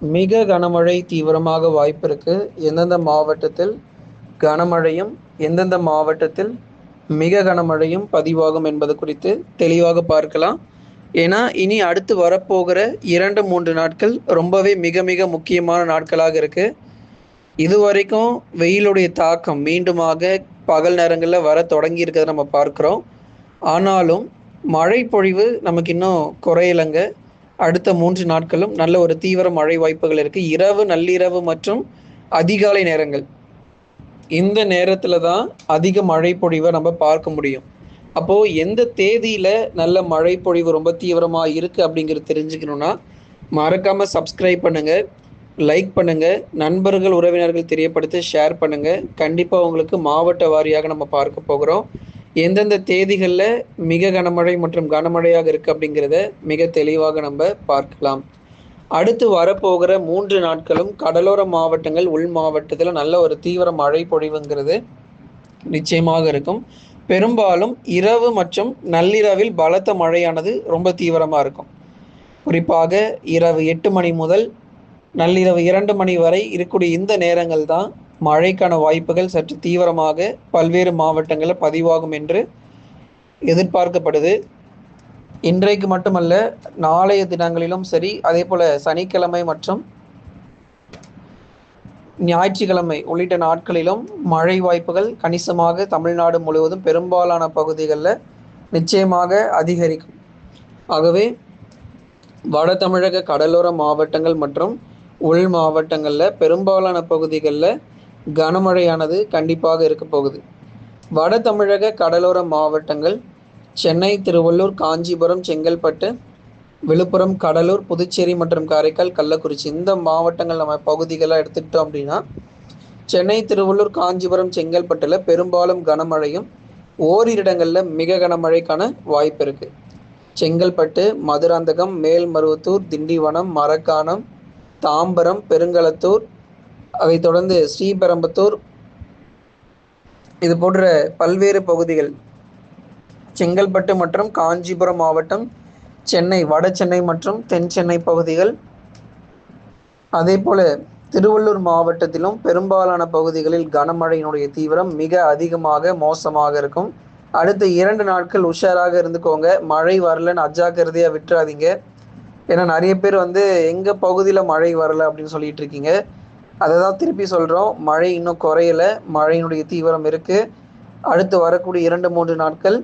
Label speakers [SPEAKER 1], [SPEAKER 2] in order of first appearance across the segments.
[SPEAKER 1] மிக கனமழை தீவிரமாக வாய்ப்பு இருக்கு எந்தெந்த மாவட்டத்தில் கனமழையும் எந்தெந்த மாவட்டத்தில் மிக கனமழையும் பதிவாகும் என்பது குறித்து தெளிவாக பார்க்கலாம். ஏன்னா இனி அடுத்து வரப்போகிற இரண்டு மூன்று நாட்கள் ரொம்பவே மிக மிக முக்கியமான நாட்களாக இருக்கு. இது வரைக்கும் வெயிலுடைய தாக்கம் மீண்டுமாக பகல் நேரங்களில் வர தொடங்கி இருக்கிறத நம்ம பார்க்குறோம். ஆனாலும் மழை பொழிவு நமக்கு இன்னும் குறையலைங்க. அடுத்த மூன்று நாட்களும் நல்ல ஒரு தீவிர மழை வாய்ப்புகள் இருக்கு. இரவு நள்ளிரவு மற்றும் அதிகாலை நேரங்கள். இந்த நேரத்துல தான் அதிக மழை பொழிவை நம்ம பார்க்க முடியும். அப்போ எந்த தேதியில நல்ல மழை பொழிவு ரொம்ப தீவிரமா இருக்கு அப்படிங்கிறது தெரிஞ்சுக்கணும்னா மறக்காம சப்ஸ்கிரைப் பண்ணுங்க லைக் பண்ணுங்க நண்பர்கள் உறவினர்கள் தெரியப்படுத்தி ஷேர் பண்ணுங்க. கண்டிப்பா உங்களுக்கு மாவட்ட வாரியாக நம்ம பார்க்க போகிறோம். எந்தெந்த தேதிகளில் மிக கனமழை மற்றும் கனமழையாக இருக்கு அப்படிங்கிறத மிக தெளிவாக நம்ம பார்க்கலாம். அடுத்து வரப்போகிற மூன்று நாட்களும் கடலோர மாவட்டங்கள் உள் மாவட்டத்தில் நல்ல ஒரு தீவிர மழை பொழிவுங்கிறது நிச்சயமாக இருக்கும். பெரும்பாலும் இரவு மற்றும் நள்ளிரவில் பலத்த மழையானது ரொம்ப தீவிரமாக இருக்கும். குறிப்பாக இரவு எட்டு மணி முதல் நள்ளிரவு இரண்டு மணி வரை இருக்கக்கூடிய இந்த நேரங்கள் தான் மழைக்கான வாய்ப்புகள் சற்று தீவிரமாக பல்வேறு மாவட்டங்களில் பதிவாகும் என்று எதிர்பார்க்கப்படுது. இன்றைக்கு மட்டுமல்ல நாளைய தினங்களிலும் சரி அதே போல சனிக்கிழமை மற்றும் ஞாயிற்றுக்கிழமை உள்ளிட்ட நாட்களிலும் மழை வாய்ப்புகள் கணிசமாக தமிழ்நாடு முழுவதும் பெரும்பாலான பகுதிகளில் நிச்சயமாக அதிகரிக்கும். ஆகவே வட தமிழக கடலோர மாவட்டங்கள் மற்றும் உள் மாவட்டங்களில் பெரும்பாலான பகுதிகளில் கனமழையானது கண்டிப்பாக இருக்க போகுது. வட தமிழக கடலோர மாவட்டங்கள் சென்னை திருவள்ளூர் காஞ்சிபுரம் செங்கல்பட்டு விழுப்புரம் கடலூர் புதுச்சேரி மற்றும் காரைக்கால் கள்ளக்குறிச்சி இந்த மாவட்டங்கள் நம்ம பகுதிகளாக எடுத்துக்கிட்டோம் அப்படின்னா சென்னை திருவள்ளூர் காஞ்சிபுரம் செங்கல்பட்டில் பெரும்பாலும் கனமழையும் ஓரிரு இடங்களில் மிக கனமழைக்கான வாய்ப்பு இருக்குது செங்கல்பட்டு மதுராந்தகம் மேல்மருவத்தூர் திண்டிவனம் மரக்காணம் தாம்பரம் பெருங்களத்தூர் அதைத் தொடர்ந்து ஸ்ரீபெரம்பத்தூர் இது போன்ற பல்வேறு பகுதிகள் செங்கல்பட்டு மற்றும் காஞ்சிபுரம் மாவட்டம் சென்னை வட சென்னை மற்றும் தென் சென்னை பகுதிகள் அதே போல திருவள்ளூர் மாவட்டத்திலும் பெரும்பாலான பகுதிகளில் கனமழையினுடைய தீவிரம் மிக அதிகமாக மோசமாக இருக்கும். அடுத்த இரண்டு நாட்கள் உஷாராக இருந்துக்கோங்க. மழை வரலன்னு அஜாக்கிரதையாக விட்டுறாதீங்க. ஏன்னா நிறைய பேர் வந்து எங்கள் பகுதியில் மழை வரல? அப்படின்னு சொல்லிட்டு இருக்கீங்க. அதை தான் திருப்பி சொல்கிறோம் மழை இன்னும் குறையல. மழையினுடைய தீவிரம் இருக்குது அடுத்து வரக்கூடிய இரண்டு மூன்று நாட்கள்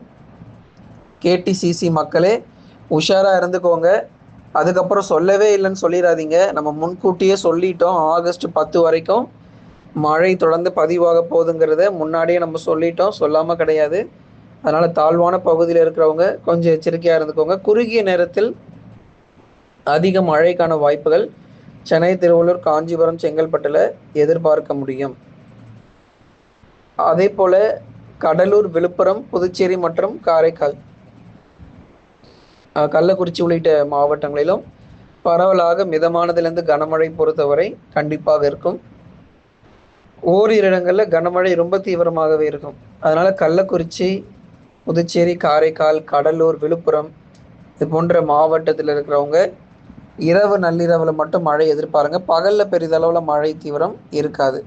[SPEAKER 1] கேடிசிசி மக்களே உஷாராக இருந்துக்கோங்க. அதுக்கப்புறம் சொல்லவே இல்லைன்னு சொல்லிடாதீங்க. நம்ம முன்கூட்டியே சொல்லிட்டோம். ஆகஸ்ட் பத்து வரைக்கும் மழை தொடர்ந்து பதிவாக போகுதுங்கிறத முன்னாடியே நம்ம சொல்லிட்டோம். சொல்லாமல் கிடையாது. அதனால் தாழ்வான பகுதியில் இருக்கிறவங்க கொஞ்சம் எச்சரிக்கையாக இருந்துக்கோங்க. குறுகிய நேரத்தில் அதிக மழைக்கான வாய்ப்புகள் சென்னை திருவள்ளூர் காஞ்சிபுரம் செங்கல்பட்டில் எதிர்பார்க்க முடியும். அதே போல கடலூர் விழுப்புரம் புதுச்சேரி மற்றும் காரைக்கால். கள்ளக்குறிச்சி உள்ளிட்ட மாவட்டங்களிலும் பரவலாக மிதமானதிலிருந்து கனமழை பொறுத்தவரை கண்டிப்பாக இருக்கும். ஓரிரு இடங்களில் கனமழை ரொம்ப தீவிரமாகவே இருக்கும். அதனால கள்ளக்குறிச்சி புதுச்சேரி காரைக்கால் கடலூர் விழுப்புரம் இது போன்ற மாவட்டத்தில் இருக்கிறவங்க இரவு நள்ளிரவில் மட்டும் மழை எதிர்பாருங்க. பகலில் பெரிதளவில் மழை தீவிரம் இருக்காது.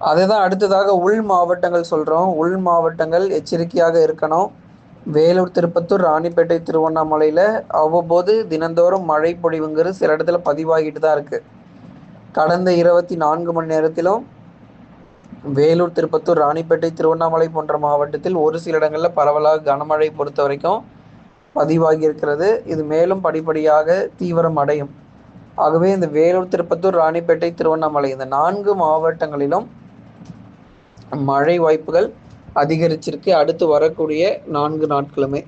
[SPEAKER 1] அதுதான் அடுத்ததாக உள் மாவட்டங்கள் சொல்கிறோம் உள் மாவட்டங்கள் எச்சரிக்கையாக இருக்கணும். வேலூர் திருப்பத்தூர் ராணிப்பேட்டை திருவண்ணாமலையில் அவ்வப்போது தினந்தோறும் மழை பொழிவுங்கிறது சில இடத்துல பதிவாகிட்டு தான் இருக்குது கடந்த இருபத்தி நான்கு மணி நேரத்திலும் வேலூர் திருப்பத்தூர் ராணிப்பேட்டை திருவண்ணாமலை போன்ற மாவட்டத்தில் ஒரு சில இடங்களில் பரவலாக கனமழை பொறுத்த வரைக்கும் பதிவாகியிருக்கிறது. இது மேலும் படிப்படியாக தீவிரம் அடையும். ஆகவே இந்த வேலூர் திருப்பத்தூர் ராணிப்பேட்டை திருவண்ணாமலை இந்த நான்கு மாவட்டங்களிலும் மழை வாய்ப்புகள் அதிகரிச்சிருக்கு. அடுத்து வரக்கூடிய நான்கு நாட்களுமே.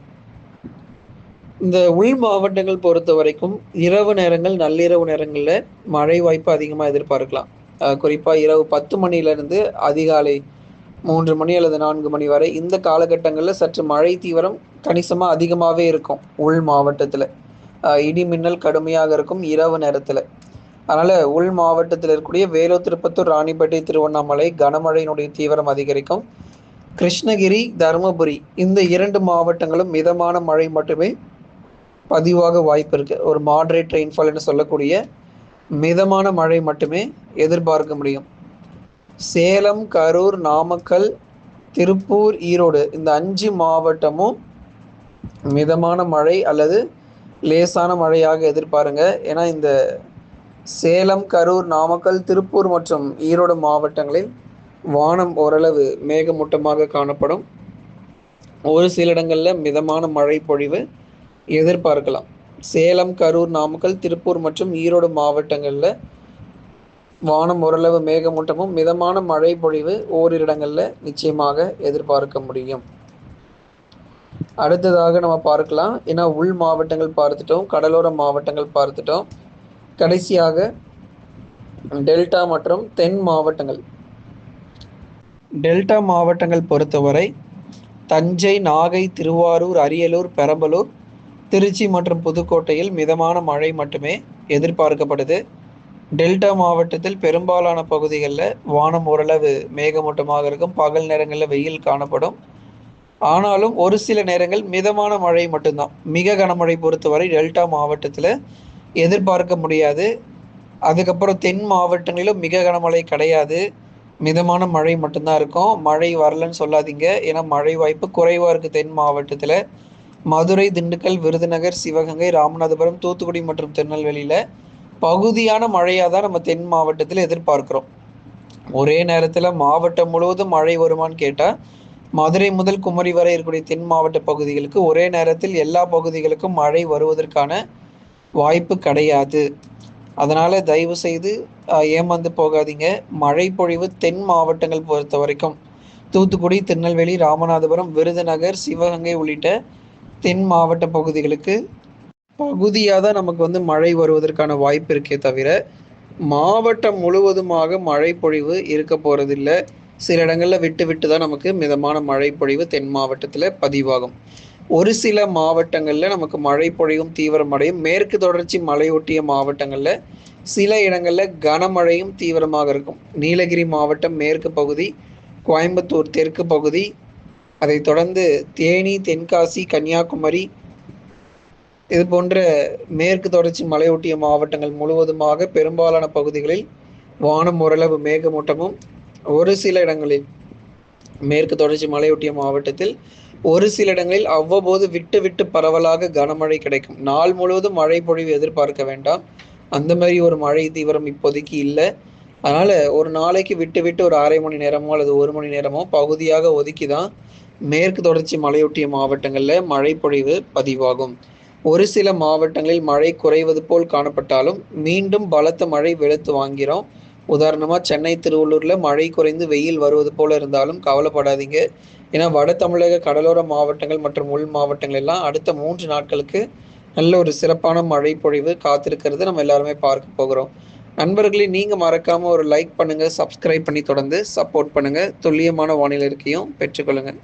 [SPEAKER 1] இந்த உள் மாவட்டங்கள் பொறுத்த வரைக்கும் இரவு நேரங்கள் நள்ளிரவு நேரங்களில் மழை வாய்ப்பு அதிகமாக எதிர்பார்க்கலாம். குறிப்பாக இரவு பத்து மணியிலிருந்து அதிகாலை மூன்று மணி அல்லது நான்கு மணி வரை இந்த காலகட்டங்களில் சற்று மழை தீவிரம் கணிசமாக அதிகமாகவே இருக்கும் உள் மாவட்டத்தில். இடி மின்னல் கடுமையாக இருக்கும் இரவு நேரத்தில். அதனால் உள் மாவட்டத்தில் இருக்கக்கூடிய வேலூர் திருப்பத்தூர் ராணிப்பேட்டை திருவண்ணாமலை கனமழையினுடைய தீவிரம் அதிகரிக்கும். கிருஷ்ணகிரி தருமபுரி இந்த இரண்டு மாவட்டங்களும் மிதமான மழை மட்டுமே பதிவாக வாய்ப்பு இருக்கு. ஒரு மாடரேட் ரெயின்ஃபால் என்று சொல்லக்கூடிய மிதமான மழை மட்டுமே எதிர்பார்க்க முடியும். சேலம் கரூர் நாமக்கல் திருப்பூர் ஈரோடு இந்த அஞ்சு மாவட்டமும் மிதமான மழை அல்லது லேசான மழையாக எதிர்பாருங்க. ஏன்னா இந்த சேலம் கரூர் நாமக்கல் திருப்பூர் மற்றும் ஈரோடு மாவட்டங்களில் வானம் ஓரளவு மேகமூட்டமாக காணப்படும். ஒரு சில இடங்களில் மிதமான மழை பொழிவு எதிர்பார்க்கலாம். சேலம் கரூர் நாமக்கல் திருப்பூர் மற்றும் ஈரோடு மாவட்டங்களில் வானம் ஓரளவு மேகமூட்டமும் மிதமான மழை பொழிவு ஓரிரு இடங்களில் நிச்சயமாக எதிர்பார்க்க முடியும். அடுத்ததாக நம்ம பார்க்கலாம். ஏன்னா உள் மாவட்டங்கள் பார்த்துட்டோம் கடலோர மாவட்டங்கள் பார்த்துட்டோம். கடைசியாக டெல்டா மற்றும் தென் மாவட்டங்கள். டெல்டா மாவட்டங்கள் பொறுத்தவரை தஞ்சை நாகை திருவாரூர் அரியலூர் பெரம்பலூர் திருச்சி மற்றும் புதுக்கோட்டையில் மிதமான மழை மட்டுமே எதிர்பார்க்கப்படுது. டெல்டா மாவட்டத்தில் பெரும்பாலான பகுதிகளில் வானம் ஓரளவு மேகமூட்டமாக இருக்கும். பகல் நேரங்களில் வெயில் காணப்படும். ஆனாலும் ஒரு சில நேரங்கள் மிதமான மழை மட்டும்தான். மிக கனமழை பொறுத்தவரை டெல்டா மாவட்டத்தில் எதிர்பார்க்க முடியாது. அதுக்கப்புறம் தென் மாவட்டங்களிலும் மிக கனமழை கிடையாது. மிதமான மழை மட்டும்தான் இருக்கும். மழை வரலன்னு சொல்லாதீங்க. ஏன்னா மழை வாய்ப்பு குறைவாக இருக்குது தென் மாவட்டத்தில். மதுரை திண்டுக்கல் விருதுநகர் சிவகங்கை ராமநாதபுரம் தூத்துக்குடி மற்றும் திருநெல்வேலியில் பகுதியான மழையாக தான் நம்ம தென் மாவட்டத்தில் எதிர்பார்க்குறோம். ஒரே நேரத்தில் மாவட்டம் முழுவதும் மழை வருமானு கேட்டால் மதுரை முதல் குமரி வரை இருக்கக்கூடிய தென் மாவட்ட பகுதிகளுக்கு ஒரே நேரத்தில் எல்லா பகுதிகளுக்கும் மழை வருவதற்கான வாய்ப்பு கிடையாது. அதனால் தயவு செய்து ஏமாந்து போகாதீங்க. மழை பொழிவு தென் மாவட்டங்கள் பொறுத்த வரைக்கும். தூத்துக்குடி திருநெல்வேலி ராமநாதபுரம் விருதுநகர் சிவகங்கை உள்ளிட்ட தென் மாவட்ட பகுதிகளுக்கு பகுதியாக தான் நமக்கு வந்து மழை வருவதற்கான வாய்ப்பு இருக்கே தவிர மாவட்டம் முழுவதுமாக மழை பொழிவு இருக்க போகிறதில்ல சில இடங்களில் விட்டு விட்டு தான் நமக்கு மிதமான மழை பொழிவு தென் மாவட்டத்தில் பதிவாகும். ஒரு சில மாவட்டங்களில் நமக்கு மழை பொழிவும் தீவிரமடையும். மேற்கு தொடர்ச்சி மலையொட்டிய மாவட்டங்களில் சில இடங்களில் கனமழையும் தீவிரமாக இருக்கும். நீலகிரி மாவட்டம் மேற்கு பகுதி கோயம்புத்தூர் தெற்கு பகுதி அதைத் தொடர்ந்து தேனி தென்காசி கன்னியாகுமரி இது போன்ற மேற்கு தொடர்ச்சி மலையொட்டிய மாவட்டங்கள் முழுவதுமாக பெரும்பாலான பகுதிகளில் வானம் ஓரளவு மேகமூட்டமும் ஒரு சில இடங்களில் மேற்கு தொடர்ச்சி மலையொட்டிய மாவட்டத்தில் ஒரு சில இடங்களில் அவ்வப்போது விட்டு விட்டு பரவலாக கனமழை கிடைக்கும். நாள் முழுவதும் மழை பொழிவு எதிர்பார்க்க வேண்டாம். அந்த மாதிரி ஒரு மழை தீவிரம் இப்போதைக்கு இல்லை. அதனால ஒரு நாளைக்கு விட்டு விட்டு ஒரு அரை மணி நேரமோ அல்லது ஒரு மணி நேரமோ பகுதியாக ஒதுக்கி தான் மேற்கு தொடர்ச்சி மலையொட்டிய மாவட்டங்களில் மழை பொழிவு பதிவாகும். ஒரு சில மாவட்டங்களில் மழை குறைவது போல் காணப்பட்டாலும் மீண்டும் பலத்த மழை வெளுத்து வாங்கிறோம். உதாரணமாக சென்னை திருவள்ளூரில் மழை குறைந்து வெயில் வருவது போல இருந்தாலும் கவலைப்படாதீங்க. ஏன்னா வட தமிழக கடலோர மாவட்டங்கள் மற்றும் உள் மாவட்டங்கள் எல்லாம் அடுத்த மூன்று நாட்களுக்கு நல்ல ஒரு சிறப்பான மழை பொழிவு காத்திருக்கிறது நம்ம எல்லாருமே பார்க்க போகிறோம். நண்பர்களே நீங்கள் மறக்காமல் ஒரு லைக் பண்ணுங்கள் சப்ஸ்கிரைப் பண்ணி தொடர்ந்து சப்போர்ட் பண்ணுங்கள் துல்லியமான வானிலை இருக்கையும் பெற்றுக்கொள்ளுங்கள்